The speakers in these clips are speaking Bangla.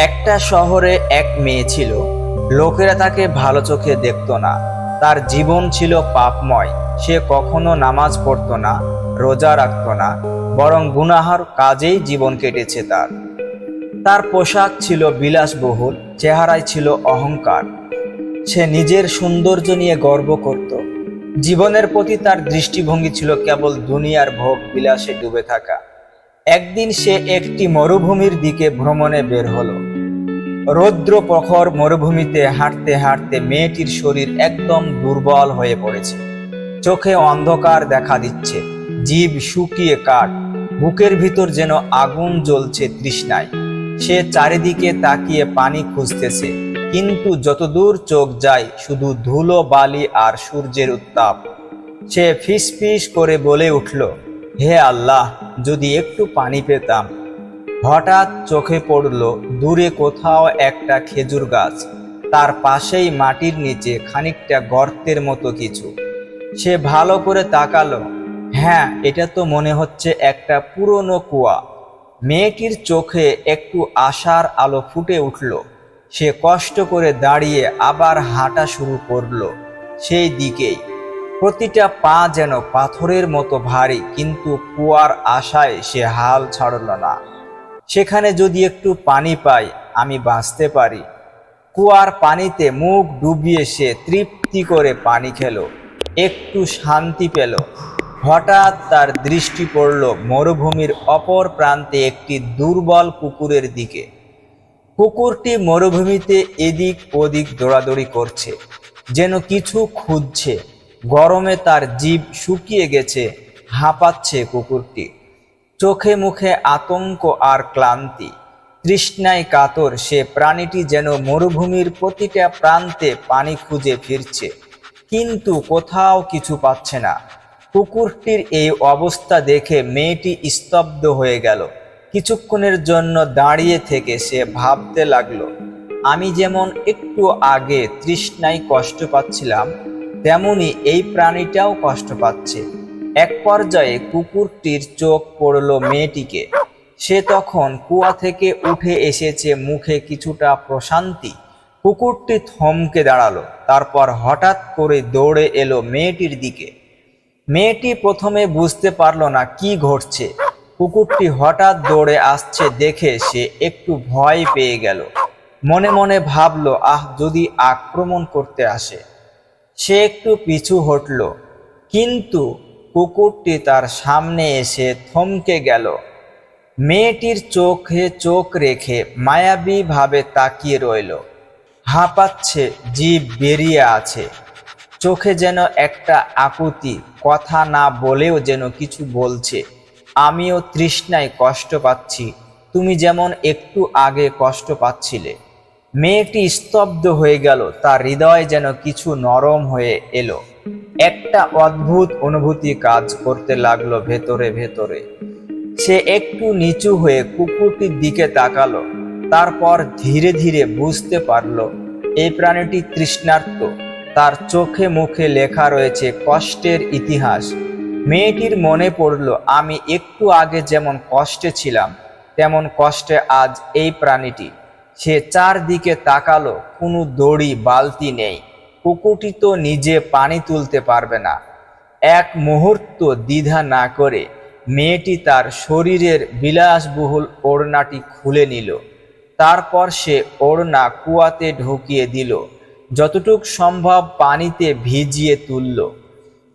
একটা শহরে এক মেয়ে ছিল। লোকেরা তাকে ভালো চোখে দেখতো না। তার জীবন ছিল পাপময়। সে কখনো নামাজ পড়তো না, রোজা রাখত না, বরং গুনাহার কাজেই জীবন কেটেছে তার। তার পোশাক ছিল বিলাসবহুল, চেহারায় ছিল অহংকার। সে নিজের সৌন্দর্য নিয়ে গর্ব করত। জীবনের প্রতি তার দৃষ্টিভঙ্গি ছিল কেবল দুনিয়ার ভোগ বিলাসে ডুবে থাকা। একদিন সে একটি মরুভূমির দিকে ভ্রমণে বের হলো। রৌদ্র প্রখর মরুভূমিতে হাঁটতে হাঁটতে মেয়েটির শরীর একদম দুর্বল হয়ে পড়েছে। চোখে অন্ধকার দেখা দিচ্ছে। জীব শুকিয়ে কাঠ। বুকের ভিতর যেন আগুন জ্বলছে তৃষ্ণায়। সে চারিদিকে তাকিয়ে পানি খুঁজতেছে। কিন্তু যতদূর চোখ যায়, শুধু ধুলো, বালি আর সূর্যের উত্তাপ। সে ফিস ফিস করে বলে উঠল, হে আল্লাহ, যদি একটু পানি পেতাম হঠাৎ চোখে পড়ল দূরে কোথাও একটা খেজুর গাছ। তার পাশেই মাটির নিচে খানিকটা গর্তের মতো কিছু। সে ভালো করে তাকালো। হ্যাঁ এটা তো মনে হচ্ছে একটা পুরনো কুয়া। মেয়েটির চোখে একটু আশার আলো ফুটে উঠল। সে কষ্ট করে দাঁড়িয়ে আবার হাঁটা শুরু করল সেই দিকেই। প্রতিটা পা যেন পাথরের মতো ভারী, কিন্তু কুয়ার আশায় সে হাল ছাড়ল না। সেখানে যদি একটু পানি পাই, আমি বাঁচতে পারি। কুয়ার পানিতে মুখ ডুবিয়ে সে তৃপ্তি করে পানি খেলো, একটু শান্তি পেল। হঠাৎ তার দৃষ্টি পড়ল মরুভূমির অপর প্রান্তে একটি দুর্বল কুকুরের দিকে। কুকুরটি মরুভূমিতে এদিক ওদিক দৌড়াদৌড়ি করছে, যেন কিছু খুঁজছে। গরমে তার জীব শুকিয়ে গেছে, হাঁপাচ্ছে কুকুরটি। চোখে মুখে আতঙ্ক আর ক্লান্তি। তৃষ্ণায় কাতর সে প্রাণীটি যেন মরুভূমির প্রতিটা প্রান্তে পানি খুঁজে ফিরছে। কিন্তু কোথাও কিছু পাচ্ছে না। কুকুরটির এই অবস্থা দেখে মেয়েটি স্তব্ধ হয়ে গেল। কিছুক্ষণের জন্য দাঁড়িয়ে থেকে সে ভাবতে লাগল, আমি যেমন একটু আগে তৃষ্ণায় কষ্ট পাচ্ছিলাম, তেমনি এই প্রাণীটাও কষ্ট পাচ্ছে। এক পর্যায়ে কুকুরটির চোখ পড়ল মেয়েটিকে। সে তখন কুয়া থেকে উঠে এসেছে মুখে কিছুটা প্রশান্তি। কুকুরটি থমকে দাঁড়াল, তারপর হঠাৎ করে দৌড়ে এলো মেয়েটির দিকে। মেয়েটি প্রথমে বুঝতে পারল না কি ঘটছে। কুকুরটি হঠাৎ দৌড়ে আসছে দেখে সে একটু ভয় পেয়ে গেল। মনে মনে ভাবলো, আহ, যদি আক্রমণ করতে আসে। সে একটু পিছু হটল। কিন্তু কুকুরটি তার সামনে এসে থমকে গেল। মেয়েটির চোখে চোখ রেখে মায়াবী ভাবে তাকিয়ে রইল। হাঁপাচ্ছে, জীব বেরিয়ে আছে। চোখে যেন একটা আকুতি, কথা না বলেও যেন কিছু বলছে। আমিও তৃষ্ণায় কষ্ট পাচ্ছি, তুমি যেমন একটু আগে কষ্ট পাচ্ছিলে। মেয়েটি স্তব্ধ হয়ে গেল, তার হৃদয় যেন কিছু নরম হয়ে এলো। একটা অদ্ভুত অনুভূতি কাজ করতে লাগল ভেতরে ভেতরে। সে একটু নিচু হয়ে কুকুরটির দিকে তাকালো। তারপর ধীরে ধীরে বুঝতে পারল, এই প্রাণীটি তৃষ্ণার্ত। তার চোখে মুখে লেখা রয়েছে কষ্টের ইতিহাস। মেয়েটির মনে পড়ল, আমি একটু আগে যেমন কষ্টে ছিলাম, তেমন কষ্টে আজ এই প্রাণীটি। সে চারদিকে তাকালো, কোনো দড়ি, বালতি নেই। কুকুরটি তো নিজে পানি তুলতে পারবে না। এক মুহূর্ত দ্বিধা না করে মেয়েটি তার শরীরের বিলাসবহুল ওড়নাটি খুলে নিল। তারপর সে ওড়না কুয়াতে ঢুকিয়ে দিল। যতটুক সম্ভব পানিতে ভিজিয়ে তুলল।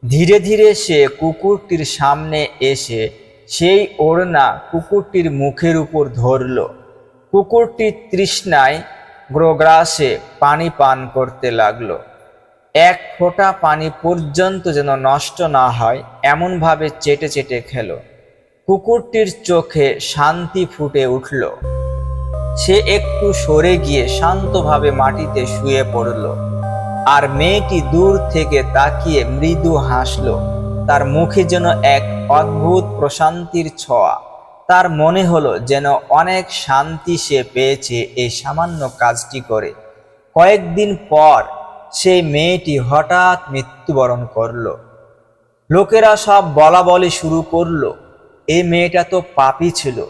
ধীরে ধীরে সে কুকুরটির সামনে এসে সেই ওড়না কুকুরটির মুখের উপর ধরল। কুকুরটি তৃষ্ণায় গ্রগ্রাসে পানি পান করতে লাগল। এক ফোঁটা পানি পর্যন্ত যেন নষ্ট না হয়, এমনভাবে চেটে চেটে খেল। কুকুরটির চোখে শান্তি ফুটে উঠল। সে একটু সরে গিয়ে শান্তভাবে মাটিতে শুয়ে পড়ল। আর মেয়েটি দূর থেকে তাকিয়ে মৃদু হাসল। তার মুখে যেন এক অদ্ভুত প্রশান্তির ছোঁয়া। তার মনে হলো যেন অনেক শান্তি সে পেয়েছে এই সামান্য কাজটি করে। কয়েকদিন পর সেই মেয়েটি হঠাৎ মৃত্যুবরণ করল। লোকেরা সব বলা বলি শুরু করল। এই মেয়েটা তো পাপী ছিল।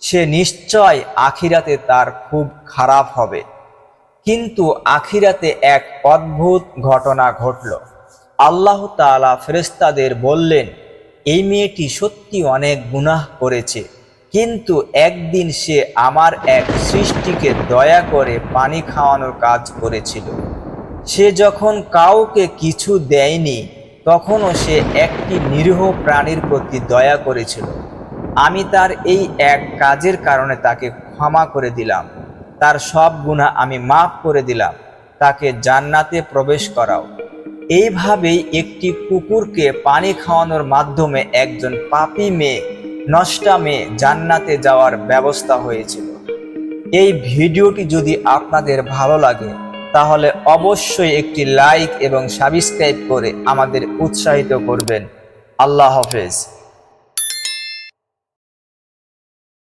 সে নিশ্চয় আখিরাতে তার খুব খারাপ হবে। কিন্তু আখিরাতে এক অদ্ভুত ঘটনা ঘটল। আল্লাহ তাআলা ফেরেশতাদের বললেন, এই মেয়েটি সত্যি অনেক গুনাহ করেছে। কিন্তু একদিন সে আমার এক সৃষ্টিকে দয়া করে পানি খাওয়ানোর কাজ করেছিল। সে যখন কাউকে কিছু দেয়নি, তখনও সে একটি নিরীহ প্রাণীর প্রতি দয়া করেছিল। আমি তার এই এক কাজের কারণে তাকে ক্ষমা করে দিলাম। তার সব গুণা আমি মাফ করে দিলাম। তাকে জান্নাতে প্রবেশ করাও। এইভাবেই একটি কুকুরকে পানি খাওয়ানোর মাধ্যমে একজন পাপি মেয়ে, নষ্টা মেয়ে জান্নাতে যাওয়ার ব্যবস্থা হয়েছিল। এই ভিডিওটি যদি আপনাদের ভালো লাগে তাহলে অবশ্যই একটি লাইক এবং সাবস্ক্রাইব করে আমাদের উৎসাহিত করবেন। আল্লাহ হাফেজ।